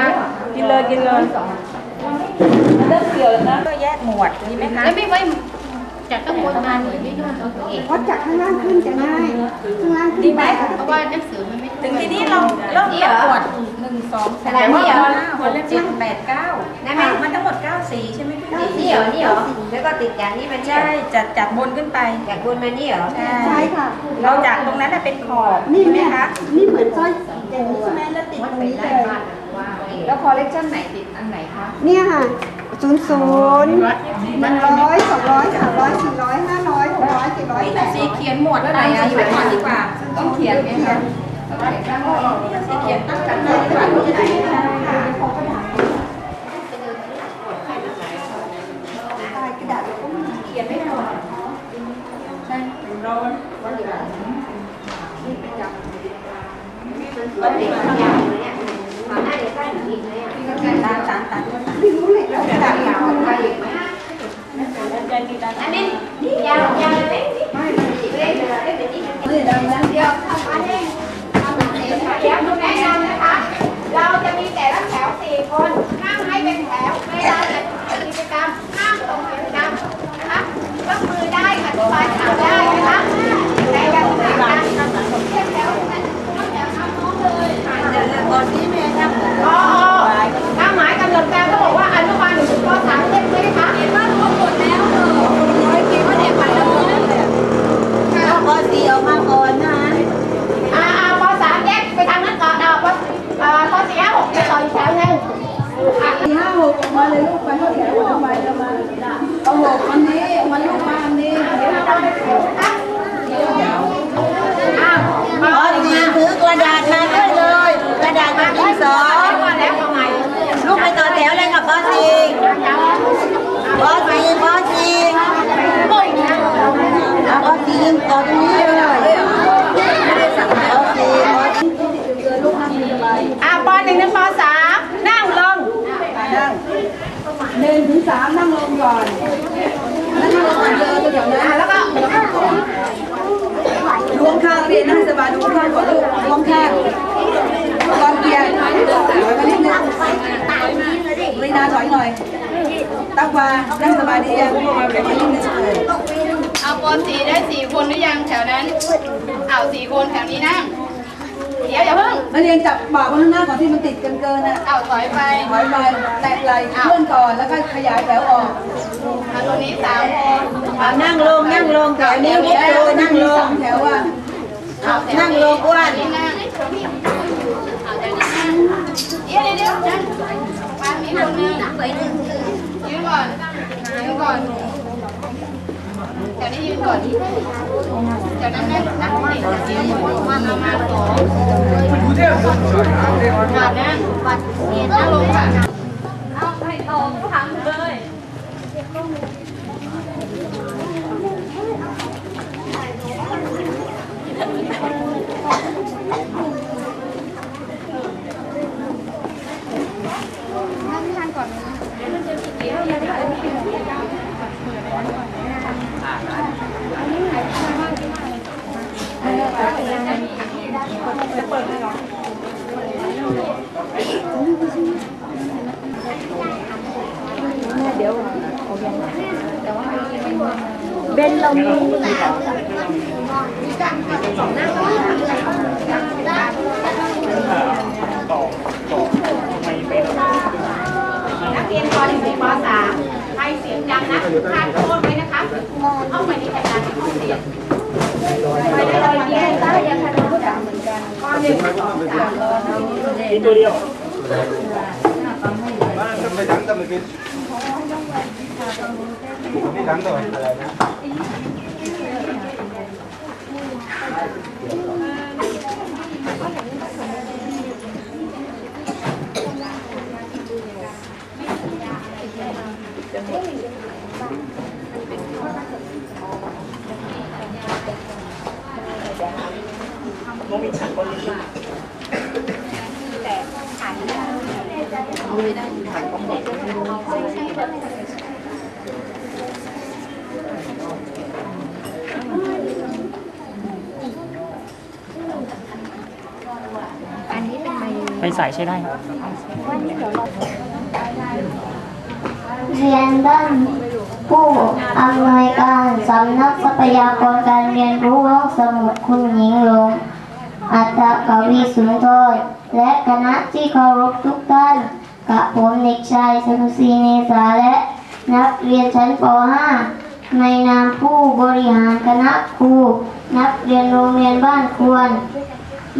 งหลังบ้านกินเลยกินเลยเริ่มเกี่ยวแล้วนะก็แยกหมวดดีไหมคะแล้วไม่ไว้จากข้างบนมาเหมือนที่นู่นเอาตัวเองเพราะจากข้างล่างขึ้นจะง่ายข้างล่างขึ้นดีไหมเพราะว่าหนังสือมันไม่ถึงทีนี้เราเริ่มประกวดหนึ่งสองสามสี่ห้าหกเจ็ดแปดเก้านะคะมันทั้งหมดเก้าสีใช่ไหมพี่นี่เหรอนี่เหรอแล้วก็ติดอย่างนี้มันใช่จัดจัดบนขึ้นไปจากบนมานี่เหรอใช่ใช่ค่ะ เราจากตรงนั้นน่ะเป็นขอบนี่ใช่ไหมเนี่ยคะนี่เหมือนสร้อยอย่างนี้ใช่ไหมแล้วติดตรงนี้เลย แล้วคอลเลกชันไหนติดอันไหนคะเนี่ยค่ะศูนย์ศูนย์หนึ่งร้อยสองร้อยสามร้อยสี่ร้อยห้าร้อยหกร้อยเจ็ดร้อยแปดสีเขียนหมวดอะไรอะสีไว้ก่อนดีกว่า ต้องเขียนไหมคะต้องเขียนข้างบนสีเขียนตั้งกันเลยดีกว่าที่จะได้ใช่ค่ะตายกระดาษเราก็มีเขียนไม่หมดก็ติดยาวเลยเนี่ยขอหน้าเดี๋ยวสั้นอีกไหมอะตามตามตามไม่รู้เลยแล้วกระดาษยาไปอีกไหมอันนี้ยาวยาวเลยไม่เล็กเลยเล็กเป็นนี่เดียวทำมาเองเดี๋ยวแนะนำนะคะ เราจะมีแต่ละแถวสี่คนนั่งให้เป็นแถวเวลาจะกิจกรรมนั่งตรงกิจกรรมนะคะยกมือได้อธิบายถามได้นะคะแต่อย่าเพิ่งห่างกันเรียกแถวกันต้องแถวน้ำน้องเลย ตอนนี้แม่ทำ อ๋อถ้าหมายกำหนดการเขาบอกว่าอนุบาลหนึ่งถึงปสามเรียบร้อยคะเห็นว่ารวมหมดแล้วเออร้อยปีว่าเด็กพันแล้วเลยค่ะ พอสี ก่อนนะอ่าอ่าปสามแยกไปทางนั้นก่อนเอาปอ่าปสี่ห้าหกไปต่ออีกแถวหนึงอะสี่ห้าหกมาเลยลูกไปเข้าแถวทำไมจะมาเอาหกวันนี้วันลูกมาอันนี้อ้าวพอสีถือกระดาษมาด้วยเลย กระดาษกับดินสอมาลูกไปต่อแถวเลยกับพอสีพอสีพอสีเอาพอสีต่อตรงนี้เลยพอสี อ่าปหนึ่งถึงปสามนั่งลง ห นึ่งถึงสามนั่งลงก่อนแล้วนั่งลงก่อนเจอตัวเดี๋ยวนะแล้วก็ล้วงข้างเรียนนั่งสบายล้วงข้างก่อนลูกล้วงข้างก่อนเกียร์ถอยมานิดนึงลีนาถอยหน่อยตั้งวานั่งสบายดียังถอยนิดนึงเลยเอาปสี่ได้สี่คนหรือยังแถวนั้นเอาสี่คนแถวนี้นั่ง ดี๋ยวอย่าเพิ่งนักเรียนจับบ่าบนข้างหน้าก่อนที่มันติดกันเกินน่ะเอาถอยไปถอยไปแตะไหล่เพื่อนก่อนแล้วก็ขยายแถวออกมาตรงนี้สามคนเอานั่งลงนั่งลงแถวนี้นิดเดียวนั่งลงแถวว่าเอาแถวนั่งลงอ้วนนี้นั่งเอาแถวนี้นั่งเดี๋ยวเดี๋ยวเดี๋ยวนั่งวางนี้คนหนึงยืนก่อนยืนก่อน แถวนี้ยืนก่อนแถวนั้นนั่งนั่งติดกันยืนมามามาสองขาดนั่งนั่งลงค่ะเอาให้ตรงทำเลย นักเรียนปหนึ่งถึงปสามใครเสียงดังนะทานโทษไว้นะคะ เข้าไปในรายการในห้องเรียน กเหมือนกันปหนึ่งสองสามกินตัวเดียวไม่ดังก็ไม่กินนี่ดังตัวอะไรนะ เไป ใส่ใช้ได้ครับเรียนด้านผู้อำนวยการสำนักทรัพยากรการเรียนรู้ห้องสมุดคุณหญิงลง อัตตกวีสุนทรและคณะที่เคารพทุกท่านกับผมเด็กชายสนุสีเนสาและ นักเรียนชั้นป .5 ในนามผู้บริหารคณะครู นักเรียนโรงเรียนบ้านควร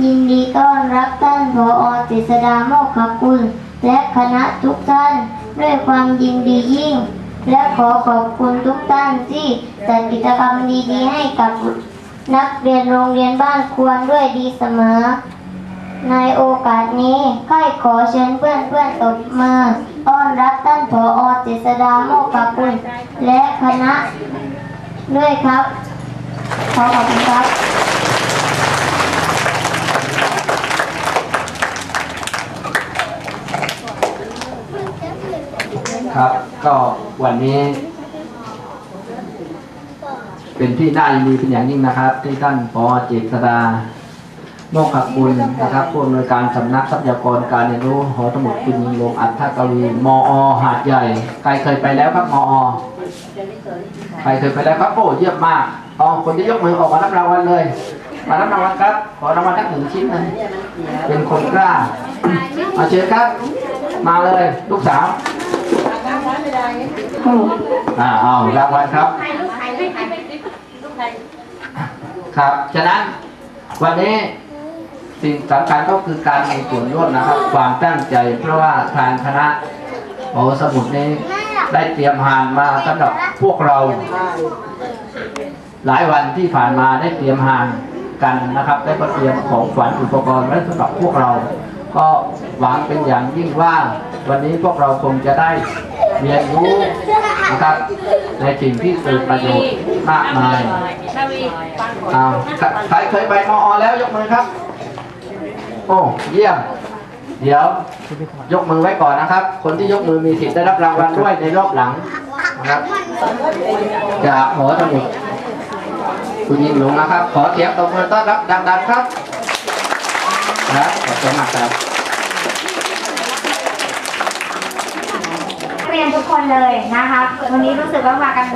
ยินดีต้อนรับท่านผอเจษดาโมกขกุล และคณะทุกท่านด้วยความยินดียิ่ง และขอขอบคุณทุกท่านที่จัดกิจกรรมดีๆให้กับนักเรียนโรงเรียนบ้านควรด้วยดีเสมอ ในโอกาสนี้ค่ายขอเชิญเพื่อนเพื่อนๆตบมือต้อนรับท่านผอเจษดาโมกขกุล และคณะด้วยครับ ขอขอบคุณครับ ครับ ก็วันนี้ เป็นที่น่ายินดีเป็นอย่างยิ่งนะครับ ที่ท่านปอเจษดาโมกขบุญนะครับผู้อำนวยการสำนักทรัพยากรการเรียนรู้หอสมุดคุณยิงลงอัฏฐกวีมอหาดใหญ่ ใครเคยไปแล้วครับมอใครเคยไปแล้วครับโอ้เยี่ยมมากอ๋อคนที่ยกมือออกมารับรางวัลเลยมารับรางวัลครับ ขอรางวัลทั้งหนึ่งชิ้นนะเป็นคนกล้า มาเชิญครับ มาเลยลูกสาว อ่าเอารางวัลครับ ครับ ฉะนั้นวันนี้สิ่งสำคัญก็คือการมีส่วนร่วมนะครับ ความตั้งใจ เพราะว่าทางคณะโอสมุดนี้ได้เตรียมหานมาสำหรับพวกเรา หลายวันที่ผ่านมาได้เตรียมหานกันนะครับ ได้ก็เตรียมของขวัญอุปกรณ์ไว้สำหรับพวกเรา ก็หวังเป็นอย่างยิ่งว่า วันนี้พวกเราคงจะได้ เรียนรู้นะครับในสิ่งที่เกิดประโยชน์มากมายเอาใครเคยไปมอแล้วยกมือครับ โอ้เยี่ยม เดี๋ยวยกมือไว้ก่อนนะครับ คนที่ยกมือมีสิทธิ์ได้รับรางวัลด้วยในรอบหลังนะครับจากหอสมุดคุณยิงหลงนะครับ ขอเสียงตบมือต้อนรับดังๆครับครับขอบคุณมากครับ เรี ยนทุกคนเลยนะคะ วันนี้รู้สึกว่ามากัน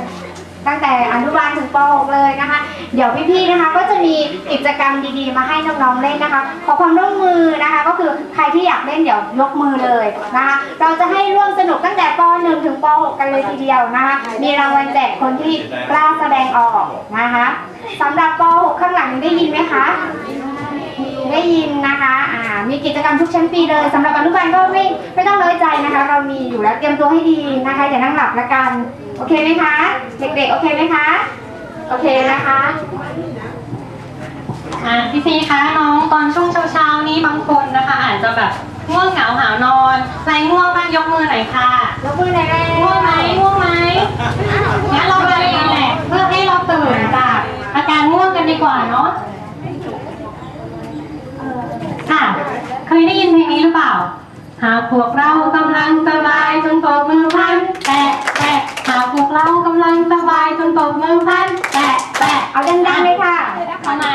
ตั้งแต่อนุบาลถึงป .6 เลยนะคะ เดี๋ยวพี่ๆนะคะก็จะมีกิจกรรมดีๆ มาให้น้องๆเล่นนะคะ ขอความร่วมมือนะคะ ก็คือใครที่อยากเล่นเดี๋ยวยกมือเลยนะคะ เราจะให้ร่วมสนุกตั้งแต่ป .1 ถึงป .6 กันเลยทีเดียวนะคะ มีรางวัลแจกคนที่กล้าแสดงออกนะคะสำหรับป .6 ข้างหลังได้ยินไหมคะ ได้ยินนะคะอ่ามีกิจกรรมทุกชั้นปีเลยสำหรับอนุบาลก็ไม่ไม่ต้องน้อยใจนะคะ เรามีอยู่แล้วเตรียมตัวให้ดีนะคะอย่านั่งหลับละกันโอเคไหมคะเด็กๆโอเคไหมคะโอเคนะคะอ่าพี่ซีคะน้องตอนช่วงเช้าๆนี้บางคนนะคะ อาจจะแบบง่วงเหงาหาวนอนใครง่วงบ้างยกมือหน่อยค่ะยกมือหน่อยเลยง่วงไหมง่วงไหมงั้นเรามาเรียนแหละเพื่อให้เราตื่นจากอาการง่วงกันดีกว่าเนาะค่ะ เคยได้ยินเพลงนี้หรือเปล่า หากพวกเรากำลังสบายจนตบมือพันแตะแตะหากพวกเรากำลังสบายจนตบมือพันแตะแตะเอาดังๆเลยค่ะทำไม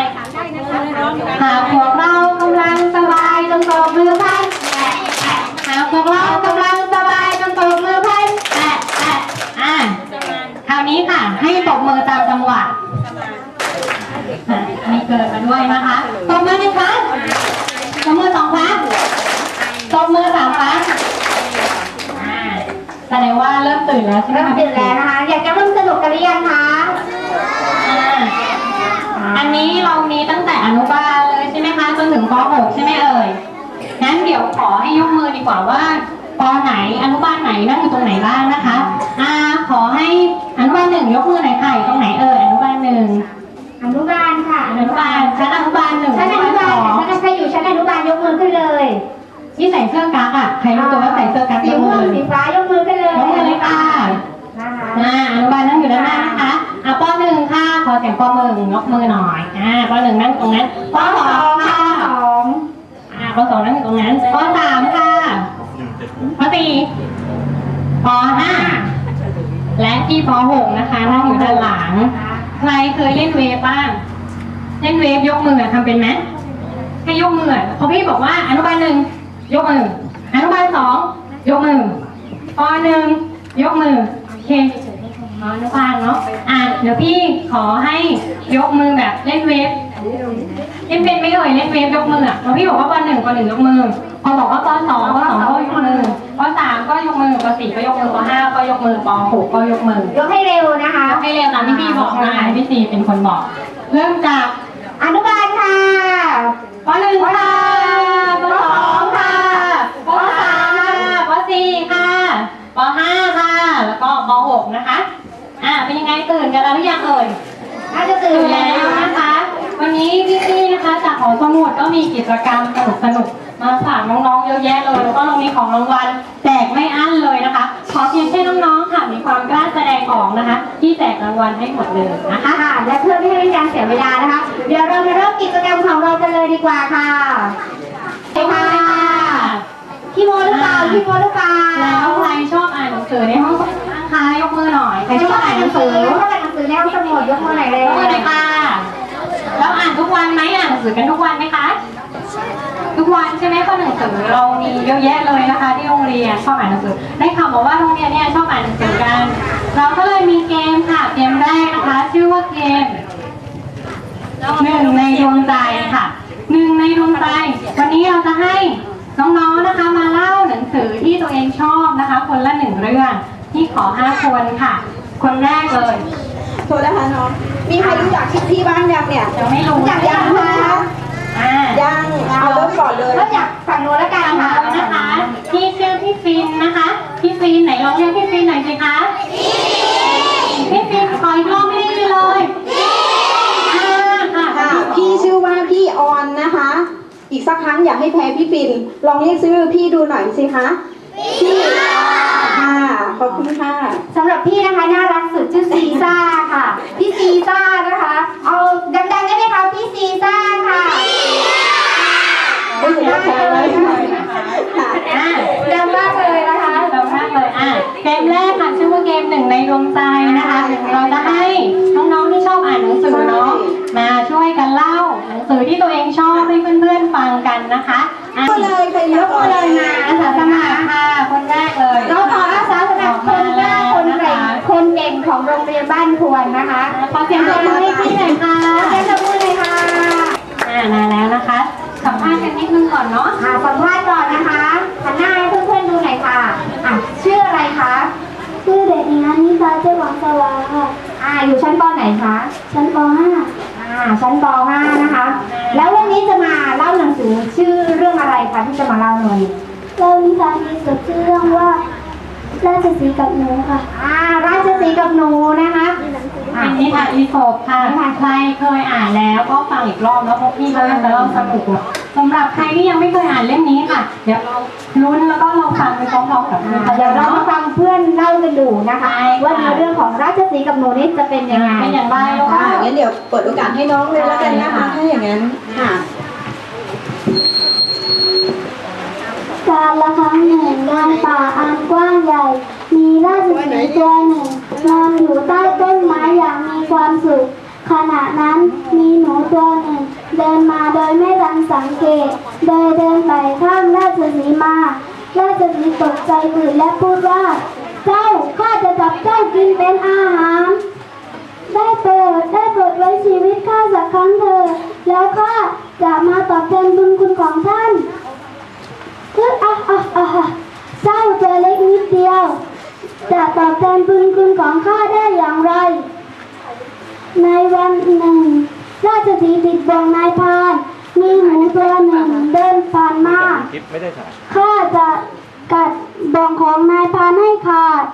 หากพวกเรากำลังสบายจนตบมือพันแตะแตะหากพวกเรากำลังสบายจนตบมือพันแตะแตะอะคราวนี้ค่ะ ให้ตบมือตามจังหวะอะมีเกิดมาด้วยนะคะตบมือหนึ่งครั้งตบมือสองครั้ง ตบมือสามครั้งอ่าแสดงว่าเริ่มตื่นแล้วใช่ไหมเริ่มคะตื่นแล้วนะคะ อยากจะร่วมสนุกกันหรือยังคะอ่าอันนี้เรามีตั้งแต่อนุบาลเลยใช่ไหมคะจนถึงป .6 ใช่ไหมเอ่ยงั้นเดี๋ยวขอให้ยกมือดีกว่าว่าปไหนอนุบาลไหนนั่งอยู่ตรงไหนบ้างนะคะอ่าขอให้อนุบาลหนึ่งยกมือหน่อยค่ะอยู่ตรงไหนเอ่ยอนุบาลหนึ่งอนุบาลค่ะอนุบาลชั้นอนุบาลหนึ่งชั้นอนุบาลสอง ค่ะถ้าใครอยู่ชั้นอนุบาลยกมือขึ้นเลย ที่ใส่เสื้อกั๊กอะใครรู้ตัวว่าใส่เสื้อกั๊กสียกมืม่วองสีฟ้ายกมือขึ้นเลยยกมือเลยค่ะนะคะอ่าอนุบาลนั่งอยู่ด้านหน้านะคะอะปหนึ่งค่ะขอเสียงปหนึ่งยกมือหน่อยอ่าปหนึ่งนั่งตรงนั้นปสองค่ะปสองนั่งอยู่ตรงนั้นปสามค่ะปสี่ปห้าและที่ปหกนะคะนั่งอยู่ด้านหลัง ใครเคยเล่นเวฟบ้าง เล่นเวฟยกมือทำเป็นไหมให้ยกมือเพราะพี่บอกว่าอนุบาลหนึ่ง ยกมืออนุบาลสองยกมือปหนึ่งยกมือโอเคอ๋ออนุบาลเนาะอะเดี๋ยวพี่ขอให้ยกมือแบบเล่นเวฟเล่นเป็นไหม่เอ่ยเล่นเวฟยกมืออะพอพี่บอกว่าปหนึ่งปหนึ่งยกมือพอบอกว่าปสองปสองก็ยกมือปสามก็ยกมือปสี่ก็ยกมือปห้าก็ยกมือปหกก็ยกมือยกให้เร็วนะคะให้เร็วตามที่พี่บอกนะพี่ซีเป็นคนบอก เริ่มจากอนุบาลค่ะปหนึ่งค่ะ 6 นะคะ อ่า เป็นยังไงตื่นกันแล้วหรือยังเอ่ยน่าจะตื่นแล้วนะคะ วันนี้พี่ๆนะคะจากหอสมุดก็มีกิจกรรมสนุกสนุกมาฝากน้องๆเยอะแยะเลยแล้วก็เรามีของรางวัลแจกไม่อั้นเลยนะคะขอเพียงแค่น้องๆค่ะมีความกล้าแสดงออกนะคะ ที่แจกรางวัลให้หมดเลยนะคะและเพื่อไม่ให้พี่นเสียเวลานะคะ เดี๋ยวเรามาเริ่มกิจกรรมของเรากันเลยดีกว่าค่ะไปค่ะพี่โมหรือเปล่าพี่โมหรือเปล่าแล้วใครชอบอ่านหนังสือในห้อง คะยกมือหน่อยใครชอบอ่านหนังสือชอบอ่านหนังสือในห้องสมุดยกมือหน่อยเลยยกมือหน่อยค่ะแล้วอ่านทุกวันไหมอ่านหนังสือกันทุกวันไหมคะ ทุกวันใช่ไหมก็หนังสือเรามีเยอะแยะเลยนะคะ ที่โรงเรียนชอบอ่านหนังสือ ได้ข่าวมาว่าโรงเรียนเนี่ยชอบอ่านหนังสือกัน เราก็เลยมีเกมค่ะเกมแรกนะคะ ชื่อว่าเกมหนึ่งในดวงใจค่ะหนึ่งในดวงใจ วันนี้เราจะให้น้องๆนะคะมาเล่าหนังสือที่ตัวเองชอบนะคะ คนละหนึ่งเรื่อง ที่ขอห้าคนค่ะ คนแรกเลยโทษนะคะน้อง มีใครรู้จักที่บ้านยังเนี่ยยังไม่รู้อยากยังคะอ่ายังเอาเริ่มก่อนเลยเริ่มจากฝั่งโน้นแล้วกันตามค่ะเรานะคะพี่ชื่อพี่ฟินนะคะ พี่ฟินไหนลองเรียกพี่ฟินหน่อยสิคะ พี่ฟินขออีกรอบไม่ได้ยินเลยอ่าค่ะค่ะพี่ชื่อว่าพี่ออนนะคะ อีกสักครั้งอยากให้แพ้พี่ปิน ลองเรียกชื่อพี่ดูหน่อยสิคะ พี่ ค่ะขอบคุณค่ะสำหรับพี่นะคะน่ารักสุดชื่อซีซ่าค่ะ พี่ซีซ่านะคะ เอาดังๆได้ไหมคะพี่ซีซ่าค่ะไม่ถึงว่าแพ้เลยค่ะอ่าดังมากเลยนะคะเรามากเลยอะเกมแรกค่ะชื่อว่าเกมหนึ่งในดวงใจนะคะ เราจะให้น้องๆที่ชอบอ่านหนังสือเนาะมาช่วยกันเล่าหนังสือที่ตัวเองชอบ นปไหนคะชั้นปอ่าชั้นป .5 นะคะ แล้ววันนี้จะมาเล่าหนังสือชื่อเรื่องอะไรคะที่จะมาเล่าหน่อย .5 เรานิทานมีสุดชื่อเรื่องว่าราชสีห์กับหนูค่ะ อ่าราชสีห์กับหนูนะคะอะเป็นนิทานอีโสปค่ะใครเคยอ่านแล้วก็ฟังอีกรอบแล้วพวกพี่เขาจะเล่าสนุก สำหรับใครที่ยังไม่เคยอ่านเล่มนี้ค่ะ เดี๋ยวเราลุ้นแล้วก็เราฟังไปพร้อมๆกับเพื่อนเดี๋ยวเรามาฟังเพื่อนเล่ากันดูนะคะใช่ค่ะว่าในเรื่องของราชสีห์กับหนูนี่จะเป็นยังไงเป็นอย่างไรแล้วก็ค่ะงั้นเดี๋ยวเปิดโอกาสให้น้องเลยแล้วกันนะคะถ้าอย่างนั้นค่ะการละครั้งหนึ่งงานป่าอันกว้างใหญ่ มีราชสีห์ตัวหนึ่งนอนอยู่ใต้ต้นไม้อย่างมีความสุข ขณะนั้นมีหนูตัวหนึ่งเดินมาโดยไม่ทันสังเกต โดยเดินไปข้างราชสีมาราชสีตกใจตื่นและพูดว่า เจ้าข้าจะจับเจ้ากินเป็นอาหาร ได้โปรดได้โปรดไว้ชีวิตข้าสักครั้งเถิดแล้วข้าจะมาตอบแทนบุญคุณของท่านคืออะอะอะอะเจ้าตัวเล็กนิดเดียว จะตอบแทนบุญคุณของข้าได้อย่างไร ในวันหนึ่ง ราชสีห์ติดบ่วงนายพรานมีหมูตัวหนึ่งเดินผ่านมาคลิปไม่ได้ถ่ายข้าจะกัดบ่วงของนายพรานให้ขาด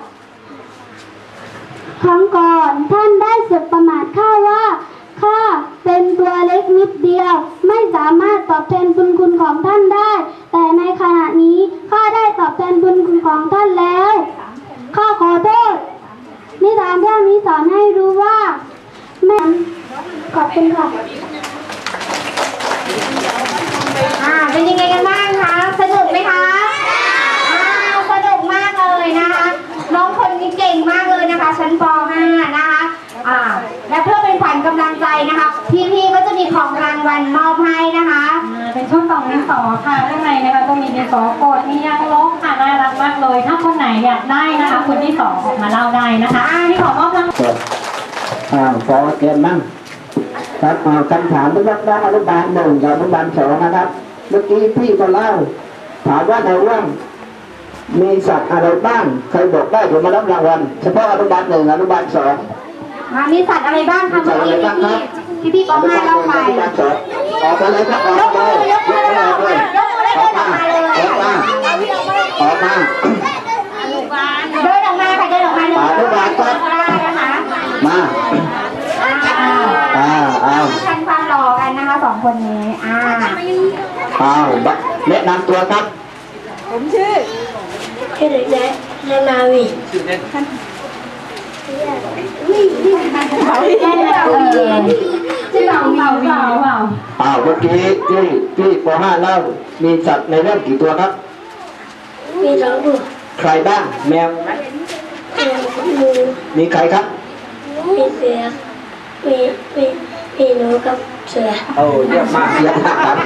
ครั้งก่อนท่านได้สุดประมาทข้าว่าข้าเป็นตัวเล็กนิดเดียว ไม่สามารถตอบแทนบุญคุณของท่านได้ แต่ในขณะนี้ข้าได้ตอบแทนบุญคุณของท่านแล้วข้าขอโทษนิทานเรื่องนี้สอนให้รู้ว่า แม่ขอบคุณค่ะอ่าเป็นยังไงกันบ้างคะสนุกไหมคะสนุกมากเลยนะคะน้องคนนี้เก่งมากเลยนะคะชั้นป .5 นะคะอ่าและเพื่อเป็นขวัญกำลังใจนะคะพี่ๆก็จะมีของรางวัลมอบให้นะคะเป็นชุดกล่องนิสสอค่ะข้างในนะคะต้องมีนิสสอกดมียางลกค่ะน่ารักมากเลย ถ้าคนไหนอยากได้นะคะคุณที่สออมาเล่าได้นะคะอ่านี่ขอมอบรางครั อ่าขอเตรียมนั่งครับอ่าคำถามสำหรับด้านอนุบาลหนึ่งกับอนุบาลสองนะครับ เมื่อกี้พี่ก็เล่า ถามว่าในเรื่องมีสัตว์อะไรบ้างใครบอกได้ผมมารับรางวัลเฉพาะอนุบาลหนึ่งอนุบาลสองอ่ามีสัตว์อะไรบ้างคะเมื่อกี้พี่พี่ๆป .5 เล่าไปอนุบาลสองออกมาเลยครับออกมาเลยยกมือเลยออกเลยยกมือเลยออกมาเดินออกมาเลยออกมาออกมา เดินออกมาค่ะเดินออกมาเลย อนุบาลครับ ได้นะคะ มา อ่า อ้าวอ้าว ชันความหล่อกันนะ คะสองคนนี้อ่าอ้าวแนะนำตัวครับชื่อเด็กชายนานาวีแน่นเออชื่อเรามีหรือเปล่าเปล่าอ้าวเมื่อกี้ที่ที่ป .5 เล่ามีสัตว์ในเรื่องกี่ตัวครับ มีสองตัวใครบ้างแมวมีงูมีใครครับ มีเสือมีมี มีหนูกับเสือโอ้เยอะมากเยอะมากครับ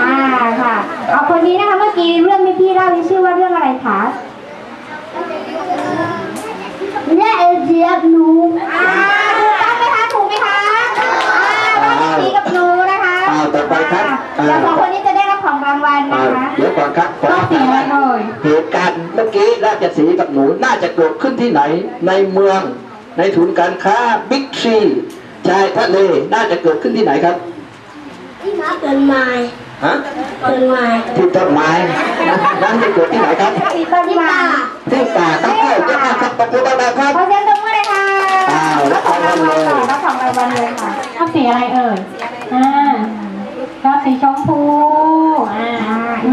อ่าค่ะเอาคนนี้นะคะเมื่อกี้เรื่องที่พี่เล่านี่ชื่อว่าเรื่องอะไรคะและเอเจียบหนูอ่าถูกต้องไหมคะถูกไหมคะอ่าบ้านพี่กับหนูนะคะอ้าวต่อไปครับอ่า เดี๋ยวสองคนนี้จะได้รับของรางวัลอ้านะวคะเดี๋ยวก่อนครับขอต้องสีอะไรเอ่ยเหตุการณ์เมื่อกี้ราชสีห์กับหนูน่าจะเกิดขึ้นที่ไหนในเมือง ในศูนย์การค้าบิ๊กซีชายทะเลน่าจะเกิดขึ้นที่ไหนครับต้นไม้ฮะต้นไม้ที่ต้นไม้นะนั่นจะเกิดที่ไหนครับที่ต้นไม้ที่ป่าครับเอ้าเจ้ามาครับขอบคุณมากครับขอเสียงตบมือเลยค่ะอ้าวรัรับบของรางวัลรางวัลเลยค่ะรับของรางวัลเลยค่ะชอบสีอะไรเอ่ยอ่าชอบสีชมพูอ่า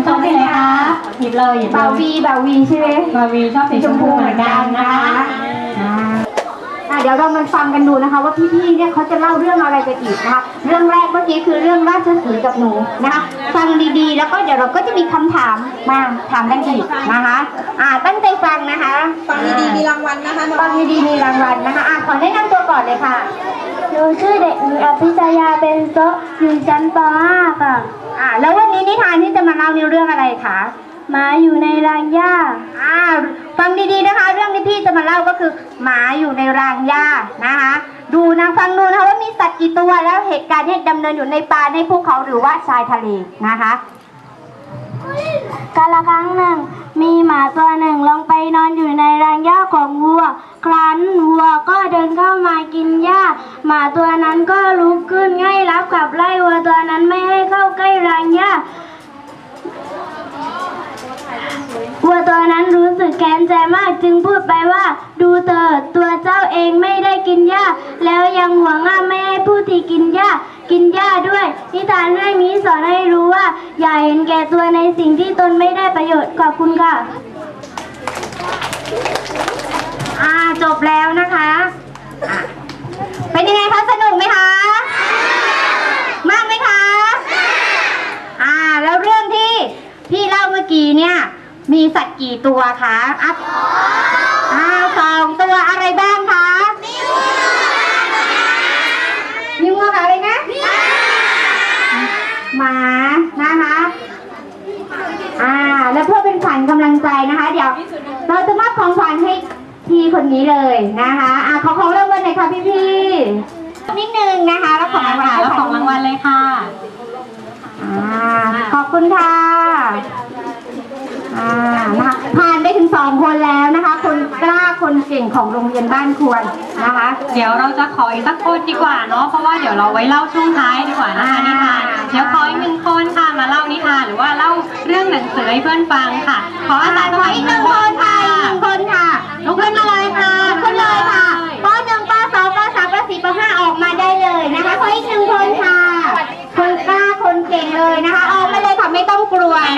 ชอบสีอะไรคะหยิบเลยหยิบเลเบายวีเบาวีใช่ไหมบาวีชอบสีชมพูเหมือนกันนะคะ อ่าอ่าเดี๋ยวเรามาฟังกันดูนะคะ ว่าพี่ๆเนี่ยเขาจะเล่าเรื่องอะไรกันอีกนะคะ เรื่องแรกเมื่อกี้คือเรื่องราชสีห์กับหนูนะคะ ฟังดีๆ แล้วก็เดี๋ยวเราก็จะมีคำถามมาถามกันอีกนะคะ อ่าตั้งใจฟังนะคะฟังดีๆมีรางวัลนะคะน้องฟังดีๆมีรางวัลนะคะ อ่าขอแนะนำตัวก่อนเลยค่ะ หนูชื่อเด็กหญิงอภิชยาเป็นโซะอยู่ชั้นป .5 ค่ะ อ่าแล้ววันนี้นิทานที่จะมาเล่าในเรื่องอะไรคะ หมาอยู่ในรังหญ้า อ่า ฟังดีๆนะคะ เรื่องที่พี่จะมาเล่าก็คือ หมาอยู่ในรางหญ้านะคะ ดูนะฟังดูนะคะว่ามีสัตว์กี่ตัวแล้วเหตุการณ์ที่ดำเนินอยู่ในป่าในภูเขาหรือว่าชายทะเลนะคะกาละครั้งหนึ่ง มีหมาตัวหนึ่งลงไปนอนอยู่ในรังหญ้าของวัว ครั้นวัวก็เดินเข้ามากินหญ้า หมาตัวนั้นก็ลุกขึ้นไง่ายรับขับไล่วัวตัวนั้นไม่ให้เข้าใกล้รังหญ้า วัวตัวนั้นรู้สึกแค้นใจมากจึงพูดไปว่า ดูเถิดตัวเจ้าเองไม่ได้กินหญ้า แล้วยังหัวงห้ามไม่ให้ผู้ที่กินหญ้ากินหญ้าด้วย นิทานเรื่องนี้สอนให้รู้ว่า อย่าเห็นแก่ตัวในสิ่งที่ตนไม่ได้ประโยชน์ขอบคุณค่ะอ่าจบแล้วนะคะ เป็นยังไงคะ สนุกไหมคะ มากไหมคะ อ่า แล้วเรื่องที่ พี่เล่าเมื่อกี้เนี่ย มีสัตว์กี่ตัวคะอะอ่าสองตัวอะไรบ้างคะมีวัวกับอะไรนะหมานะคะอ่า แล้วเพื่อเป็นขวัญกำลังใจนะคะ เดี๋ยว เราจะมอบของขวัญให้พี่คนนี้เลยนะคะอ่าขอของรางวัลหน่อยค่ะพี่พี่ๆนิดนึงนะคะ แล้วของรางวัลแล้วของรางวัลเลยค่ะ อ่าขอบคุณค่ะอ่านะคะผ่านไปถึงสองคนแล้วนะคะ คนกล้าคนเก่งของโรงเรียนบ้านควรนะคะ เดี๋ยวเราจะขออีกสักคนดีกว่าเนาะเพราะว่าเดี๋ยวเราไว้เล่าช่วงท้ายดีกว่านะคะนิทานเดี๋ยวขออีกหนึ่งคนค่ะมาเล่านิทานหรือว่าเล่าเรื่องหนังสือให้เพื่อนฟังค่ะ ขออาสาสขอมัครอีกหนึ่งคนค่ะอีกหนึ่งคนค่ะลุกขึ้นมาเลยค่ะขึ้นเลยค่ะปหนึ่งปสองปสามปสี่ปห้าออกมาได้เลยนะคะขออีกหนึ่งคนค่ะคนกล้าคน เลยนะคะ ออกมาเลยค่ะไม่ต้องกลัวนะ